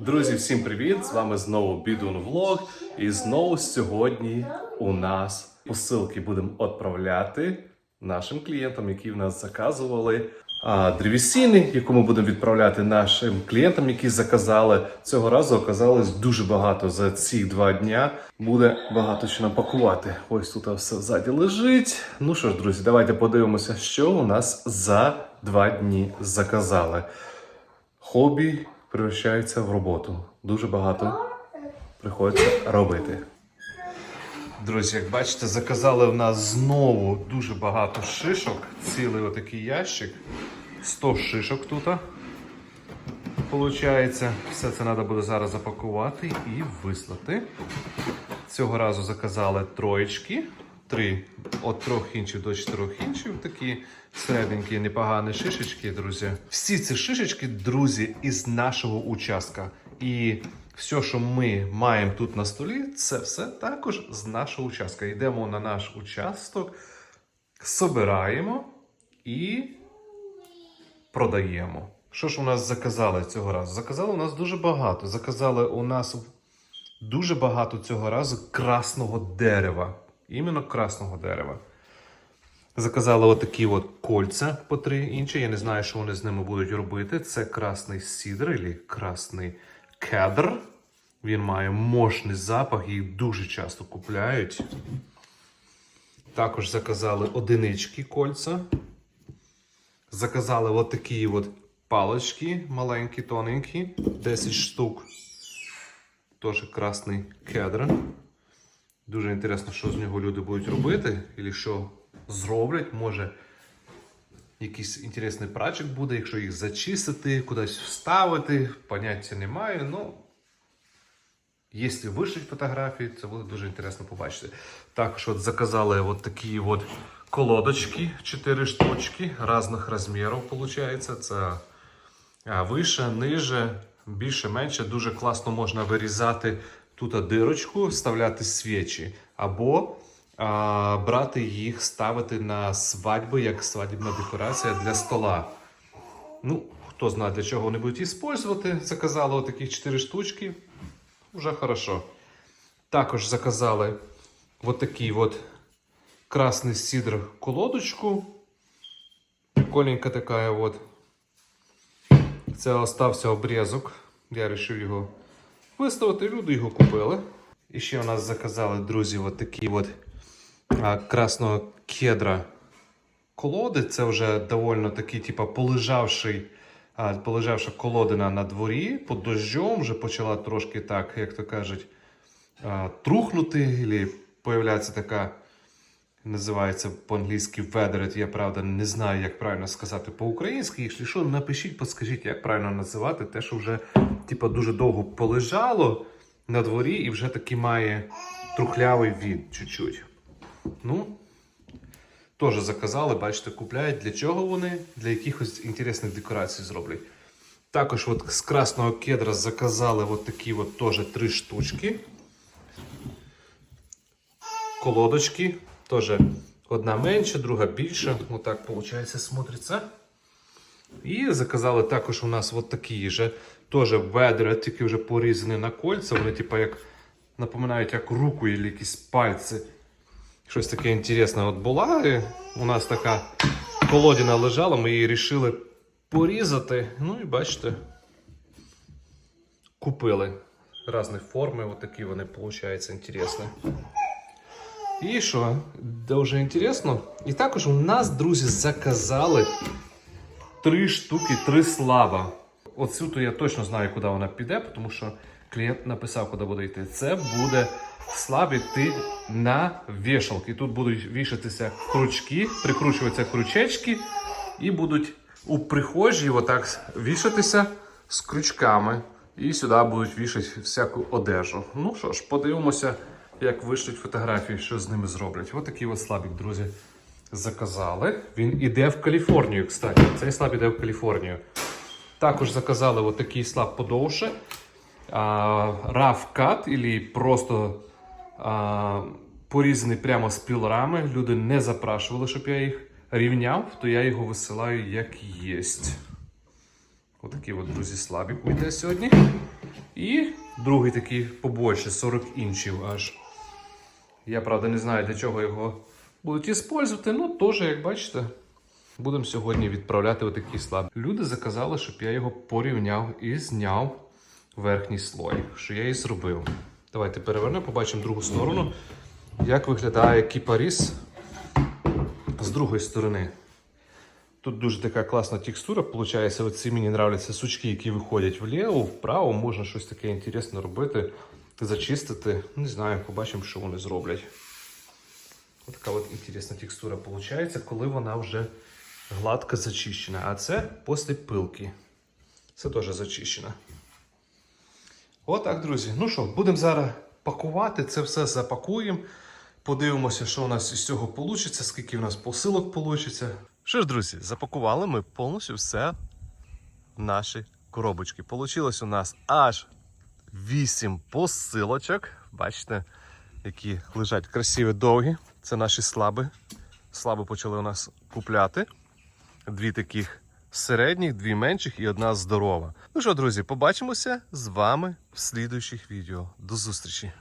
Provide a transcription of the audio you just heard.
Друзі, всім привіт! З вами знову Бідун Влог. І знову сьогодні у нас посилки будемо відправляти нашим клієнтам, які в нас заказували. А древесини, яку ми будемо відправляти нашим клієнтам, які заказали цього разу, оказалось дуже багато за ці два дня. Буде багато що нам пакувати. Ось тут все ззаді лежить. Ну що ж, друзі, давайте подивимося, що у нас за два дні заказали хобі превращається в роботу. Дуже багато приходиться робити. Друзі, як бачите, заказали в нас знову дуже багато шишок. Цілий отакий ящик. 100 шишок тут. Получається, все це треба буде зараз запакувати і вислати. Цього разу заказали троєчки. Три від трьох інчів до чотирьох інчів. Такі середненькі, непогані шишечки, друзі. Всі ці шишечки, друзі, із нашого участка. І все, що ми маємо тут на столі, це все також з нашого участка. Йдемо на наш участок, собираємо і продаємо. Що ж у нас заказали цього разу? Заказали у нас дуже багато. Заказали у нас дуже багато цього разу красного дерева. Іменно красного дерева. Заказали отакі от кольця по три інші. Я не знаю, що вони з ними будуть робити. Це красний сідр або красний кедр. Він має мощний запах, їх дуже часто купляють. Також заказали одинички кольця. Заказали отакі от палички маленькі, тоненькі, 10 штук. Теж красний кедр. Дуже інтересно, що з нього люди будуть робити, або що зроблять. Може, якийсь інтересний прачик буде, якщо їх зачистити, кудись вставити, поняття немає. Ну, якщо вишлють фотографії, це буде дуже інтересно побачити. Також от заказали от такі от колодочки, 4 штучки різних розмірів, виходить. Це вище, ниже, більше, менше. Дуже класно можна вирізати тут дирочку, вставляти свічі, або а, брати їх, ставити на свадьби, як свадібна декорація для стола. Ну, хто знає, для чого вони будуть використовувати. Заказали отакі 4 штучки. Уже хорошо. Також заказали такий вот красний сідр колодочку. Прикольненька така вот. Це остався обрізок. Я вирішив його виставити. Люди його купили. І ще у нас заказали, друзі, от такі от красного кедра колоди. Це вже доволі такий, типа, полежавший, а, полежавша колодина на дворі під дощом. Вже почала трошки так, як то кажуть, а, трухнути, або появляється така. Називається по-англійськи weathered. Я правда не знаю, як правильно сказати по-українськи. Якщо що, напишіть, подскажіть, як правильно називати те, що вже типа, дуже довго полежало на дворі і вже таки має трухлявий від чуть-чуть. Ну, теж заказали, бачите, купляють. Для чого вони? Для якихось інтересних декорацій зроблять. Також от з красного кедра заказали от такі от теж три штучки. Колодочки. Теж одна менша, друга більша. Отак, виходить, смотриться. І заказали також у нас от такі же. Теж ведра, тільки вже порізані на кольця. Вони, типу, як напоминають як руку і якісь пальці. Щось таке інтересне от була. І у нас така колодина лежала, ми її вирішили порізати. Ну і бачите, купили різні форми, от такі вони, виходить, інтересні. І що, дуже інтересно. І також у нас, друзі, заказали три штуки, три слава. Оцю то я точно знаю, куди вона піде, тому що клієнт написав, куди буде йти. Це буде слаб йти на вішалки. Тут будуть вішатися крючки, прикручуватися крючечки, і будуть у прихожій отак вішатися з крючками. І сюди будуть вішати всяку одежу. Ну що ж, подивимося, як вишлють фотографії, що з ними зроблять. Ось такий ось слабік, друзі, заказали. Він іде в Каліфорнію, кстати. Цей слаб іде в Каліфорнію. Також заказали от такий слаб подовше. Раф кат, або просто а, порізаний прямо з пілорами. Люди не запрашували, щоб я їх рівняв, то я його висилаю як єсть. Отакий от, друзі, слабік уйде сьогодні. І другий такий побольше, 40 інчів аж. Я правда не знаю, для чого його будуть використовувати, ну теж, як бачите, будемо сьогодні відправляти отакі слабі. Люди заказали, щоб я його порівняв і зняв верхній слой, що я і зробив. Давайте перевернемо, побачимо другу сторону, як виглядає кіпаріс з другої сторони. Тут дуже така класна текстура, виходить. Оці мені нравляться сучки, які виходять вліво, вправо, можна щось таке інтересне робити, зачистити. Не знаю, побачимо, що вони зроблять. Ось така от інтересна текстура виходить, коли вона вже гладко зачищена. А це після пилки. Це теж зачищена. Отак, друзі. Ну що, будемо зараз пакувати, це все запакуємо. Подивимося, що у нас із цього вийде, скільки у нас посилок вийде. Що ж, друзі, запакували ми повністю все в наші коробочки. Получилось у нас аж 8 посилочок. Бачите, які лежать красиві довгі. Це наші слаби. Слаби почали у нас купляти. Дві таких середніх, дві менших і одна здорова. Ну що, друзі, побачимося з вами в слідуючих відео. До зустрічі!